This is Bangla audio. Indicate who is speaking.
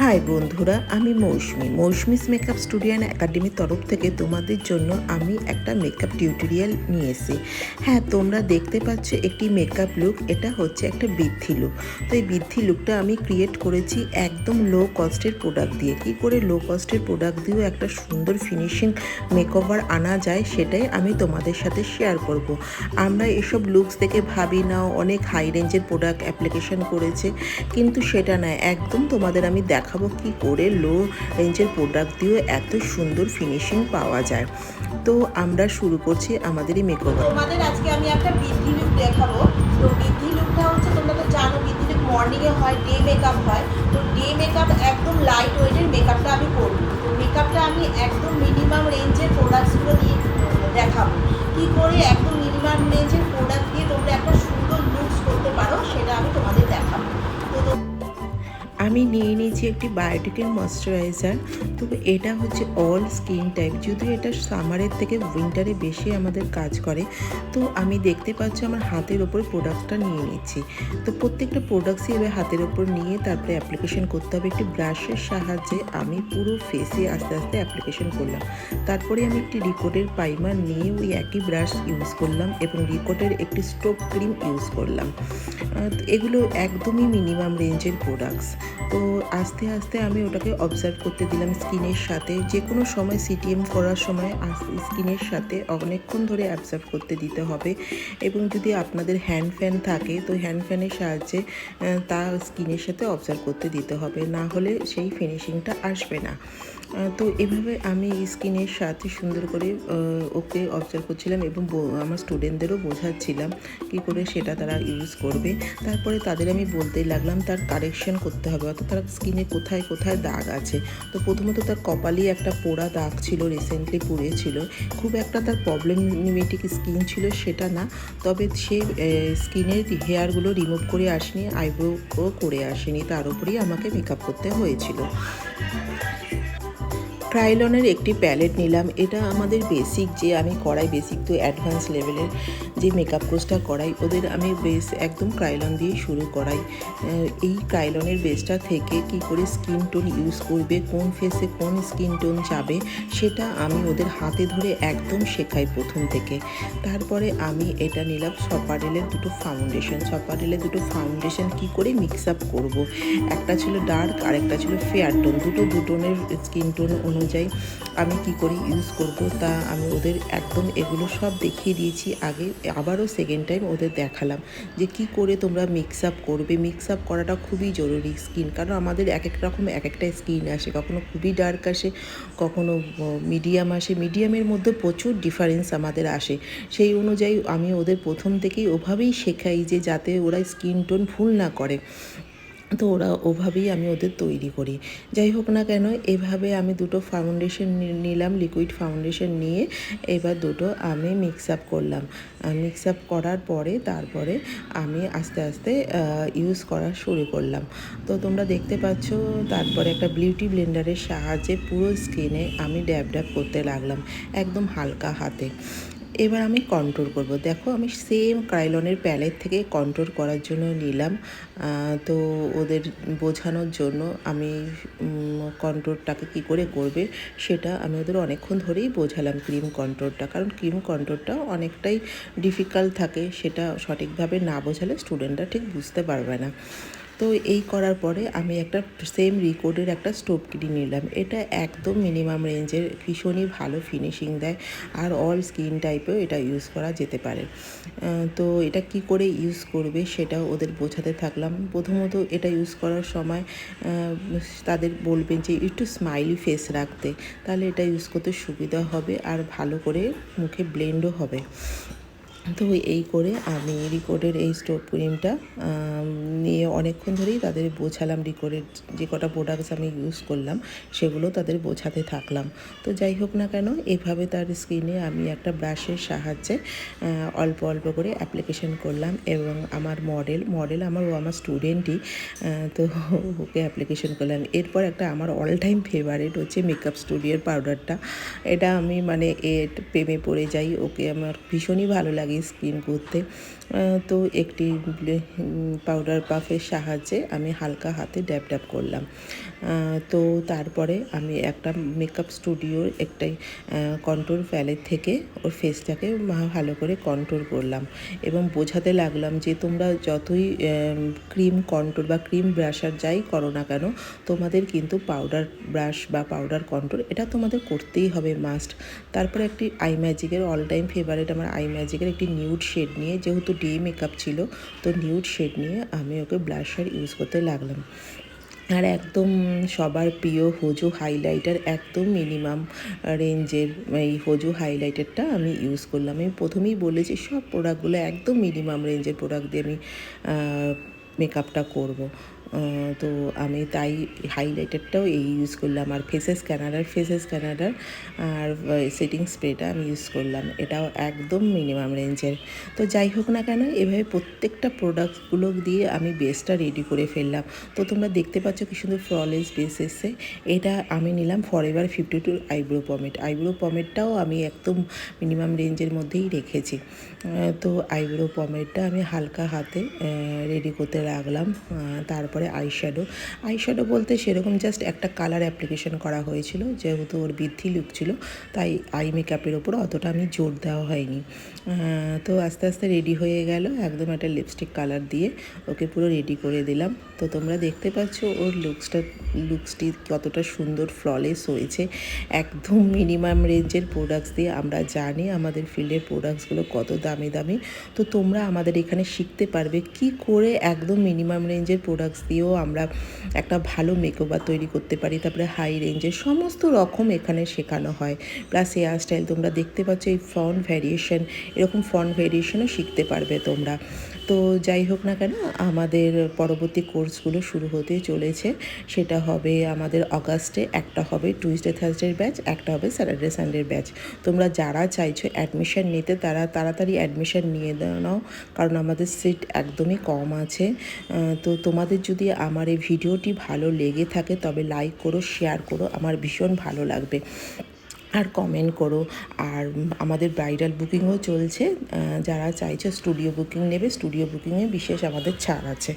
Speaker 1: হাই বন্ধুরা, আমি Mousumi. Mousumi's makeup studio and একাডেমির তরফ থেকে তোমাদের জন্য আমি একটা মেকআপ টিউটোরিয়াল নিয়ে এসেছি। হ্যাঁ তোমরা দেখতে পাচ্ছ একটি মেকআপ লুক এটা হচ্ছে একটা বৃদ্ধি লুক তো এই বৃদ্ধি লুকটা আমি ক্রিয়েট করেছি একদম লো কস্টের প্রোডাক্ট দিয়ে। কি করে লো কস্টের প্রোডাক্ট দিয়েও একটা সুন্দর ফিনিশিং মেকওভার আনা যায়, সেটাই আমি তোমাদের সাথে শেয়ার করব। আমরা এসব লুকস দেখে ভাবি না, অনেক হাই রেঞ্জের প্রোডাক্ট অ্যাপ্লিকেশন করেছে, কিন্তু সেটা নয়, একদম তোমাদের আমি দেখাবো কি করে লো রেঞ্জের প্রোডাক্ট দিয়েও এত সুন্দর ফিনিশিং পাওয়া যায়। তো আমরা শুরু করছি আমাদের এই মেকওভার
Speaker 2: আজকে আমি একটা বৃদ্ধি লুক দেখাবো। তো বৃদ্ধি লুকটা হচ্ছে, তোমরা তো জানো বৃদ্ধি লুক মর্নিংয়ে হয় ডে মেকআপ হয়। তো ডে মেকআপ একদম লাইট ওয়েটের মেকআপটা আমি করব। তো মেকআপটা আমি একদম মিনিমাম রেঞ্জের প্রোডাক্টসগুলো দিয়ে দেখাবো। কী করে একদম মিনিমাম রেঞ্জের প্রোডাক্ট দিয়ে তোমরা একটা আমি
Speaker 1: নিয়ে নিয়েছি একটি বায়োটিকের ময়শ্চারাইজার। তবে এটা হচ্ছে অল স্কিন টাইপ যদিও এটা সামারের থেকে উইন্টারে বেশি আমাদের কাজ করে, তো আমি দেখতে পাচ্ছি আমার হাতের ওপর প্রোডাক্টটা নিয়ে নিচ্ছি। তো প্রত্যেকটা প্রোডাক্টসই এবার হাতের ওপর নিয়ে তারপরে অ্যাপ্লিকেশন করতে হবে। একটি ব্রাশের সাহায্যে আমি পুরো ফেসে আস্তে আস্তে অ্যাপ্লিকেশন করলাম। তারপরে আমি একটি রিকোটের পাইমার নিয়ে ওই একই ব্রাশ ইউজ করলাম এবং রিকোটের একটি স্টোভ ক্রিম ইউজ করলাম। এগুলো একদমই মিনিমাম রেঞ্জের প্রোডাক্টস তো আস্তে আস্তে আমি ওটাকে অবজার্ভ করতে দিলাম স্কিনের সাথে। যে কোনো সময় সিটিএম করার সময় স্কিনের সাথে অনেকক্ষণ ধরে অবজার্ভ করতে দিতে হবে। এবং যদি আপনাদের হ্যান্ড ফ্যান থাকে, তো হ্যান্ড ফ্যানের সাহায্যে তা স্কিনের সাথে অবজার্ভ করতে দিতে হবে। না হলে সেই ফিনিশিংটা আসবে না। তো এভাবে আমি স্কিনের সাথে সুন্দর করে ওকে অবজার্ভ করছিলাম এবং আমার স্টুডেন্টদেরও বোঝাচ্ছিলাম কি করে সেটা তারা ইউজ করবে। তারপরে তাদের আমি বলতে লাগলাম, তার কারেকশন করতে হবে। অর্থাৎ তার স্কিনে কোথায় কোথায় দাগ আছে? তো প্রথমত তার কপালে একটা পোড়া দাগ ছিল রিসেন্টলি পুড়েছিল খুব একটা তার প্রবলেমেটিক স্কিন ছিল সেটা না। তবে সে স্কিনের হেয়ারগুলো রিমুভ করে আসেনি আইব্রো করে আসেনি। তার উপরেই আমাকে মেকআপ করতে হয়েছিল। ক্রাইলনের একটি প্যালেট নিলাম। এটা আমাদের বেসিক যে আমি করাই বেসিক তো অ্যাডভান্স লেভেলের যে মেকআপ কোর্সটা করাই, ওদের আমি বেস একদম ক্রাইলন দিয়ে শুরু করাই। এই ক্রাইলনের বেসটা থেকে কি করে স্কিন টোন ইউজ করবে, কোন ফেসে কোন স্কিন টোন যাবে, সেটা আমি ওদের হাতে ধরে একদম শেখাই প্রথম থেকে। তারপরে আমি এটা নিলাম সপারেলের দুটো ফাউন্ডেশন সপারেলের দুটো ফাউন্ডেশন কি করে মিক্স আপ করব? একটা ছিল ডার্ক আর একটা ছিল ফেয়ার টোন দুটো দুটোনের স্কিন টোন অনুযায়ী আমি কি করে ইউজ করব তা আমি ওদের একদম এগুলো সব দেখিয়ে দিয়েছি। আগে আবারও সেকেন্ড টাইম ওদের দেখালাম যে কি করে তোমরা মিক্স আপ করবে। মিক্স আপ করাটা খুবই জরুরি স্কিন কারণ আমাদের এক এক রকম এক একটা স্কিন আসে। কখনো খুবই ডার্ক আসে, কখনো মিডিয়াম আসে। মিডিয়ামের মধ্যে প্রচুর ডিফারেন্স আমাদের আসে। সেই অনুযায়ী আমি ওদের প্রথম থেকেই ওভাবেই শেখাই যে যাতে ওরা স্কিন টোন ভুল না করে। তো ওরা ওভাবেই আমি ওদের তৈরি করি। যাই হোক না কেন, এভাবে আমি দুটো ফাউন্ডেশন নিলাম লিকুইড ফাউন্ডেশন নিয়ে এবার দুটো আমি মিক্স আপ করলাম। মিক্স আপ করার পরে তারপরে আমি আস্তে আস্তে ইউজ করা শুরু করলাম। তো তোমরা দেখতে পাচ্ছ, তারপরে একটা বিউটি ব্লেন্ডারের সাহায্যে পুরো স্কিনে আমি ড্যাব ড্যাব করতে লাগলাম, একদম হালকা হাতে। এবার আমি কন্ট্রোল করব। দেখো, আমি সেম ক্রাইলনের প্যালেট থেকে কন্ট্রোল করার জন্য নিলাম। তো ওদের বোঝানোর জন্য আমি কন্ট্রোলটাকে কি করে করবে সেটা আমি ওদের অনেকক্ষণ ধরেই বোঝালাম ক্রিম কন্ট্রোলটা কারণ ক্রিম কন্ট্রোলটা অনেকটাই ডিফিকাল্ট থাকে, সেটা সঠিকভাবে না বোঝালে স্টুডেন্টরা ঠিক বুঝতে পারবে না। তো এই করার পরে আমি একটা সেম রিকোডের একটা স্টোভ কিনে নিলাম। এটা একদম মিনিমাম রেঞ্জের ভীষণই ভালো ফিনিশিং দেয় আর অল স্কিন টাইপেও এটা ইউজ করা যেতে পারে। তো এটা কি করে ইউজ করবে সেটাও ওদের বোঝাতে থাকলাম। প্রথমত এটা ইউজ করার সময় তাদের বলবেন যে একটু স্মাইলি ফেস রাখতে, তাহলে এটা ইউজ করতে সুবিধা হবে আর ভালো করে মুখে ব্লেন্ডও হবে। তো এই করে আমি রিকোডের এই স্টোভ ক্রিমটা নিয়ে অনেকক্ষণ ধরেই তাদের বোঝালাম রিকোডের যে কটা প্রোডাক্টস আমি ইউজ করলাম, সেগুলো তাদের বোঝাতে থাকলাম। তো যাই হোক না কেন, এভাবে তার স্কিনে আমি একটা ব্রাশের সাহায্যে অল্প অল্প করে অ্যাপ্লিকেশন করলাম এবং আমার মডেল মডেল আমার ও আমার স্টুডেন্টই তো ওকে অ্যাপ্লিকেশন করলাম। এরপর একটা আমার অল টাইম ফেভারিট হচ্ছে মেকআপ স্টুডিওর পাউডারটা এটা আমি মানে এর প্রেমে পড়ে যাই, ওকে আমার ভীষণই ভালো লাগে। স্কিন করতে। তো একটি পাউডার পাফের সাহায্যে আমি হালকা হাতে ড্যাব ড্যাব করলাম। তো তারপরে আমি একটা মেকআপ স্টুডিওর একটাই কন্ট্রোল প্যালেট থেকে ওর ফেসটাকে ভালো করে কন্ট্রোল করলাম। এবং বোঝাতে লাগলাম যে তোমরা যতই ক্রিম কন্ট্রোল বা ক্রিম ব্রাশার যাই করো না কেন, তোমাদের কিন্তু পাউডার ব্রাশ বা পাউডার কন্ট্রোল এটা তোমাদের করতেই হবে মাস্ট তারপরে একটি আই ম্যাজিকের অল টাইম ফেভারেট আমার আই ম্যাজিকের একটি নিউড শেড নিয়ে, যেহেতু ডে মেকআপ ছিল, তো নিউড শেড নিয়ে আমি ওকে ব্লাশার ইউজ করতে লাগলাম। আর একদম সবার প্রিয় হোজো হাইলাইটার একদম মিনিমাম রেঞ্জের এই হোজো হাইলাইটারটা আমি ইউজ করলাম। আমি প্রথমেই বলেছি, সব প্রোডাক্টগুলো একদম মিনিমাম রেঞ্জের প্রোডাক্ট দিয়ে আমি মেকআপটা করব। তো আমি তাই হাইলাইটারটাও এই ইউজ করলাম। আর ফেসেস ক্যানাডার ফেসেস ক্যানাডার আর সেটিং স্প্রেটা আমি ইউজ করলাম। এটাও একদম মিনিমাম রেঞ্জের তো যাই হোক না কেন এভাবে প্রত্যেকটা প্রোডাক্টগুলো দিয়ে আমি বেসটা রেডি করে ফেললাম। তো তোমরা দেখতে পাচ্ছ কি সুন্দর ফ্ললেস বেস এসছে। এটা আমি নিলাম Forever fifty two eyebrow pomade eyebrow পমেটটাও আমি একদম মিনিমাম রেঞ্জের মধ্যেই রেখেছি। তো আইব্রো পমেটটা আমি হালকা হাতে রেডি করতে লাগলাম আহ, তারপরে আইশ্যাডো আইশ্যাডো বলতে সেরকম জাস্ট একটা কালার অ্যাপ্লিকেশন করা হয়েছিল, যেহেতু ওর বৃদ্ধি লুক ছিল, তাই আই মেকআপের ওপর অতটা আমি জোর দেওয়া হয়নি। তো আস্তে আস্তে রেডি হয়ে গেল, একদম একটা লিপস্টিক কালার দিয়ে ওকে পুরো রেডি করে দিলাম। তো তোমরা দেখতে পাচ্ছ ওর লুকসটা লুকসটি কতটা সুন্দর ফ্ললেস হয়েছে। একদম মিনিমাম রেঞ্জের প্রোডাক্টস দিয়ে আমরা জানি আমাদের ফিল্ডের প্রোডাক্টসগুলো কত দামি দামি। তো তোমরা আমাদের এখানে শিখতে পারবে কি করে একদম মিনিমাম রেঞ্জের প্রোডাক্টস দিয়েও আমরা একটা ভালো মেকওভার তৈরি করতে পারি। তারপরে হাই রেঞ্জের সমস্ত রকম এখানে শেখানো হয়। প্লাস হেয়ার স্টাইল তোমরা দেখতে পাচ্ছ, এই ফ্রন্ট ভ্যারিয়েশন এরকম ফ্রন্ট ভ্যারিয়েশনও শিখতে পারবে তোমরা। তো যাই হোক না কেন, আমাদের পরবর্তী কোর্সগুলো শুরু হতে চলেছে। সেটা হবে আমাদের অগাস্টে, একটা হবে টুইসডে থার্সডের ব্যাচ একটা হবে স্যাটারডে সানডের ব্যাচ তোমরা যারা চাইছো অ্যাডমিশন নিতে, তারা তাড়াতাড়ি অ্যাডমিশন নিয়ে নাও, কারণ আমাদের সিট একদমই কম আছে। তো তোমাদের যদি আমার এই ভিডিওটি ভালো লেগে থাকে, তবে লাইক করো শেয়ার করো, আমার ভীষণ ভালো লাগবে। আর কমেন্ট করো। আর আমাদের ব্রাইডাল বুকিংও চলছে। যারা চাইছে স্টুডিও বুকিং নেবে স্টুডিও বুকিংয়ে বিশেষ আমাদের ছাড় আছে।